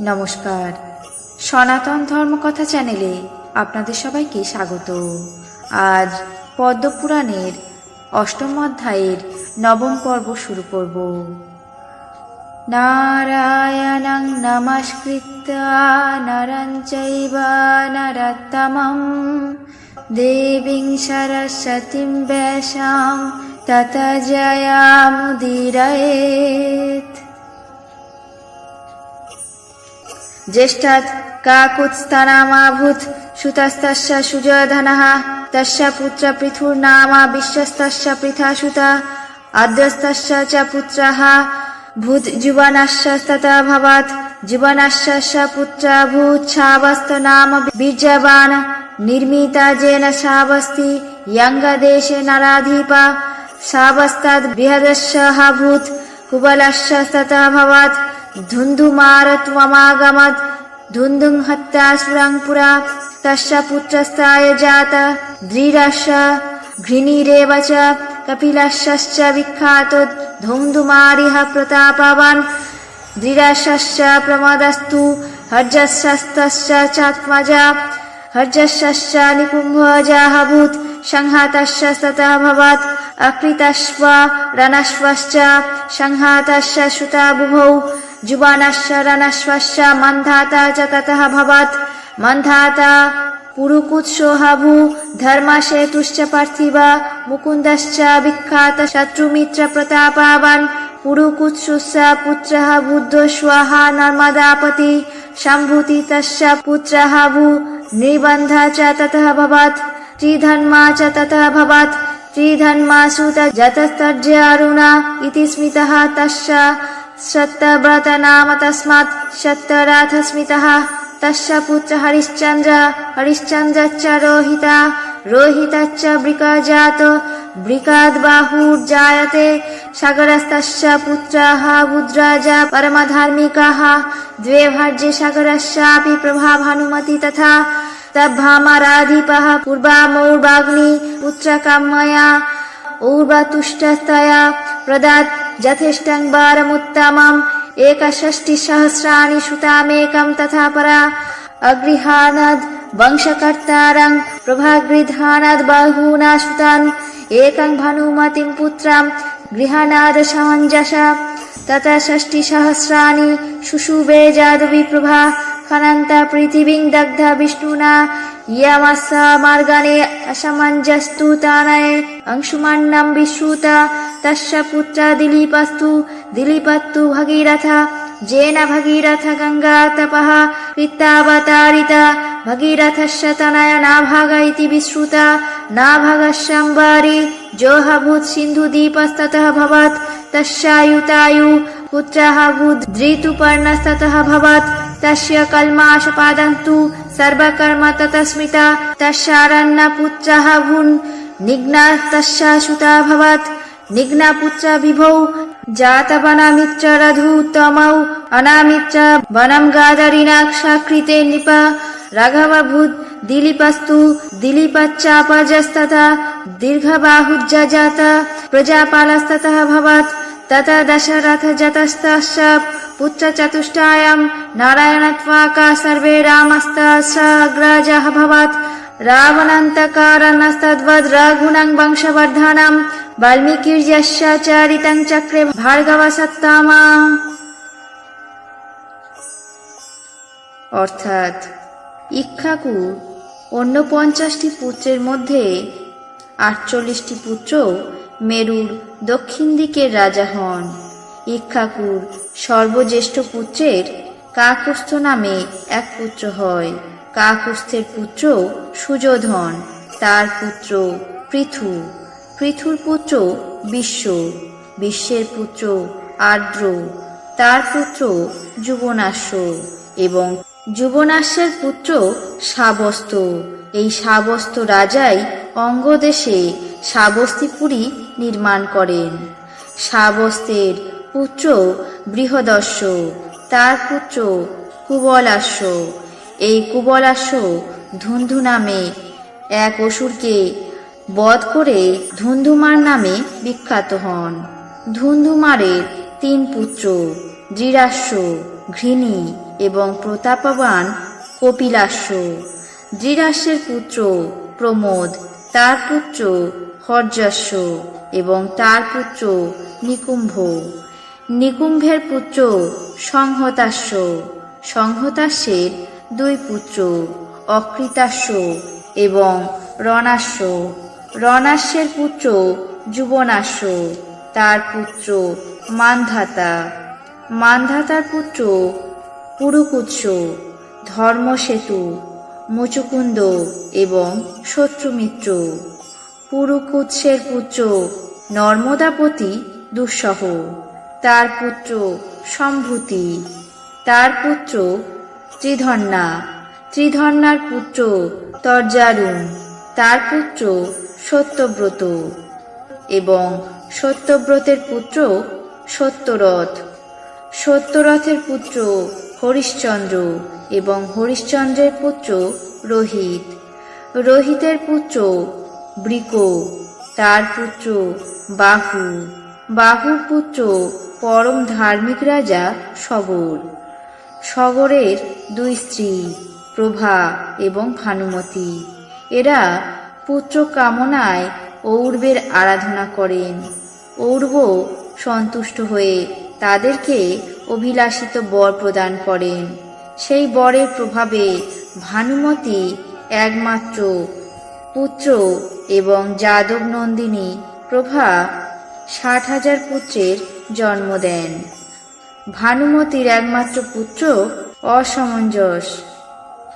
নমস্কার। সনাতন ধর্মকথা চ্যানেলে আপনাদের সবাইকে স্বাগত। আজ পদ্মপুরাণের অষ্টম অধ্যায়ের নবম পর্ব শুরু করব। নারায়ণং নমস্কৃত্য, নরং চৈব নরোত্তমম দেবীং সরস্বতীং ব্যাসাং, তত জয়ামুদীরয়েত। ज्येष्ठात् काकुत्स्थानामाभूत् सुतस्तस्य सुजधनः तस्य पुत्र पृथुर्नाम विश्वस्तस्य पृथा सुत अद्यस्तस्य च पुत्रः भूत् जुवनस्य ततः भवत् जुवनस्य स पुत्र भूत् शावस्त नाम बीर्जवान् निर्मिता जेन शावस्ति यङ्गदेशे नराधिप शावस्ताद् बृहदस्य भूत् कुबलस्य ततः भवत् धुन्धुमारत्वमागमत् धुन्धुं हत्या सुरं पुरा तस्य पुत्रस्ताय जात द्रिरस्य घृणीरेव च कपिलश्च विख्यातो धुन्धुमारिः प्रतापवान् द्रिरस्य प्रमदस्तु हर्जस्यस्तस्य चात्मजा हर्जस्य निकुम्भजाहभूत् संहातस्य ततः भवत् अकृतश्व रणश्वश्च संहातस्य सुता बुभौ जुबानश्च रणश्वश्च मन्धाता च ततः भवत् मन्धाता पुरुकुत्सोहभू धर्मसेतुश्च पार्थिव मुकुन्दश्च विख्यात शत्रुमित्र प्रतापावान् पुरुकुत्सुस्य पुत्रः बुद्धोश्वः नर्मदापति सम्भूति तस्य पुत्रः भू निबन्ध च ततः भवत् त्रिधन्मा च ततः भवत् त्रिधन्मा सुत जतस्तर्ज्य अरुण इति स्मितः तस्य सत्यव्रत नाम तस्मात् सत्यराथ स्मितः तस्य पुत्र हरिश्चन्द्र हरिश्चन्द्रश्च रोहिता रोहितश्च वृकजातो वृकाद्बाहुर्जायते सागरस्तस्य पुत्रः बुद्राजा परमधार्मिकाः द्वे भार्ये सागरस्यापि प्रभा भानुमति तथा तद्भामाराधिपः पूर्वामौर्वाग्नि पुत्रकामया ऊर्वतुष्टस्तया प्रदात् यथेष्टं वारमुत्तमम् एकषष्टिसहस्राणि सुतामेकं तथा परा अगृहानद् वंशकर्तारं प्रभागृधानद् बहूना सुतान् एकं भानुमतिं पुत्रां गृहाणाद समञ्जस तथा षष्टिसहस्राणि शुशुभे जादविप्रभा खनन्त पृथिवीं दग्ध विष्णुना यमस्स मार्गणे असमञ्जस्तु तानये अंशुमन्नं विश्रुत तस्य पुत्र दिलीपस्तु दिलीपत्तु भगीरथ जेन भगीरथ गङ्गा तपः कृत्तावतारित भगीरथस्य तनय नाभाग इति विश्रुता नाभागशम्बरी जोहभूत् सिन्धुदीपस्ततः भवत् तस्यायुतायु पुत्रः भूत् धृतुपर्णस्ततः भवत् तस्य कल्माशपादन्तु सर्वकर्म ततस्मिता तस्यारण्यपुत्रः भून् निघ्ना तस्य सुता भवत् निघ्नपुत्र विभौ जातवनमित्र रघुतमौ अनामित्र वनं गादरिणाक्षाकृते नृप राघवभूत् दिलीपस्तु दिलीपच्चापजस्तथा दीर्घबाहुज्जजात प्रजापालस्ततः भवत् ततः दशरथजतस्तस्य पुत्रचतुष्टायां नारायणत्वाका सर्वे रामस्तग्रजः भवत् रावणन्तकारणस्तद्वद् रघुणं वंशवर्धनं वाल्मीकिर्यस्य चरितं चक्रे भार्गवसत्तमा অর্থাৎ ইক্ষাকুর অন্য পঞ্চাশটি পুত্রের মধ্যে আটচল্লিশটি পুত্র মেরুর দক্ষিণ দিকের রাজা হন। ইক্ষাকুর সর্বজ্যেষ্ঠ পুত্রের কাকুস্থ নামে এক পুত্র হয়। কাকুস্থের পুত্র সুযোধন, তার পুত্র পৃথু। পৃথুর পুত্র বিশ্ব, বিশ্বের পুত্র আর্দ্র, তার পুত্র যুবনাশ্য এবং যুবনাশ্যের পুত্র সাবস্ত। এই সাবস্ত রাজাই অঙ্গদেশে সাবস্তিপুরী নির্মাণ করেন। সাবস্তের পুত্র বৃহদস্য, তার পুত্র কুবলাস্য। এই কুবলাস্য ধুন্ধু নামে এক অসুরকে বধ করে ধুন্ধুমার নামে বিখ্যাত হন। ধুন্ধুমারের তিন পুত্র দৃঢ়াস্য ঘৃণী এবং প্রতাপবান কপিলাস্য। দৃঢ়াস্যের পুত্র প্রমোদ তার পুত্র হর্যাস্য এবং তার পুত্র নিকুম্ভ। নিকুম্ভের পুত্র সংহতাস্য সংহতাস্যের দুই পুত্র অকৃতাস্য এবং রণাস্য। রণাস্যের পুত্র যুবনাস্য। তার পুত্র মানধাতা। মানধাতার পুত্র পুরুকুৎস ধর্মসেতু। মুচুকুন্দ এবং শত্রুমিত্র। পুরুকুৎসের পুত্র নর্মদাপতি দুঃসহ। তার পুত্র সম্ভূতি। তার পুত্র ত্রিধন্যা ত্রিধন্যার পুত্র তর্জারুণ। তার পুত্র সত্যব্রত। এবং সত্যব্রতের পুত্র সত্যরথ। সত্যরথের পুত্র হরিশ্চন্দ্র। এবং হরিশ্চন্দ্রের পুত্র রোহিত। রোহিতের পুত্র বৃক, তার পুত্র বাহু। বাহুর পুত্র পরম ধার্মিক রাজা সগর। সগরের দুই স্ত্রী, প্রভা এবং ভানুমতি। এরা পুত্র কামনায় ঔর্বের আরাধনা করেন। ঔর্ব সন্তুষ্ট হয়ে তাদেরকে অভিলাষিত বর প্রদান করেন। সেই বরের প্রভাবে ভানুমতি একমাত্র পুত্র এবং যাদব নন্দিনী প্রভা ষাট হাজার পুত্রের জন্ম দেন। ভানুমতির একমাত্র পুত্র অসমঞ্জস।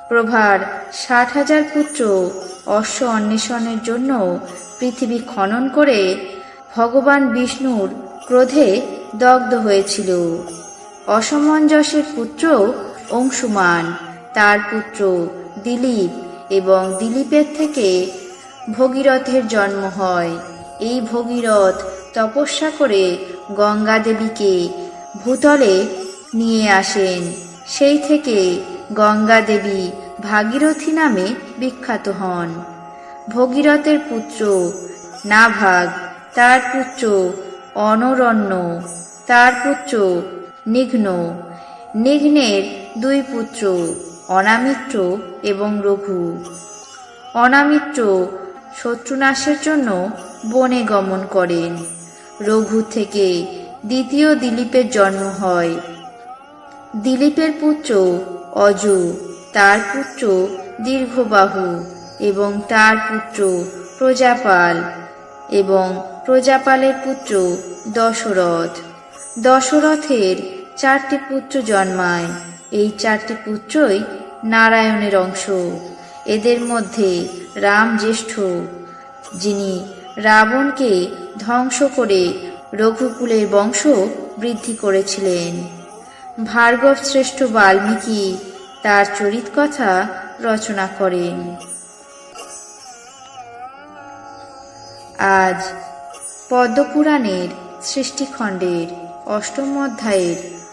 প্রভার ষাট হাজার পুত্র অশ্ব অন্বেষণের জন্য পৃথিবী খনন করে ভগবান বিষ্ণুর ক্রোধে দগ্ধ হয়েছিল। অসমঞ্জসের পুত্র অংশুমান, তার পুত্র দিলীপ এবং দিলীপের থেকে ভগীরথের জন্ম হয়। এই ভগীরথ তপস্যা করে গঙ্গা দেবীকে ভূতলে নিয়ে আসেন। সেই থেকে গঙ্গা দেবী ভাগীরথী নামে বিখ্যাত হন। ভগীরথের পুত্র নাভাগ, তার পুত্র অনরণ্য, তার পুত্র নিঘ্ন। নিঘ্নের দুই পুত্র, অনামিত্র এবং রঘু। অনামিত্র শত্রুনাশের জন্য বনে গমন করেন। রঘু থেকে দ্বিতীয় দিলীপের জন্ম হয়। দিলীপের পুত্র অজু, তার পুত্র দীর্ঘবাহু এবং তার পুত্র প্রজাপাল এবং প্রজাপালের পুত্র দশরথ। দশরথের চারটি পুত্র জন্মায়। এই চারটি পুত্রই নারায়ণের অংশ। এদের মধ্যে রাম জ্যেষ্ঠ, যিনি রাবণকে ধ্বংস করে রঘুকুলের বংশ বৃদ্ধি করেছিলেন। ভার্গব শ্রেষ্ঠ বাল্মীকি তার চরিত কথা রচনা করেন। আজ পদ্মপুরাণের সৃষ্টিখণ্ডের অষ্টম অধ্যায়ের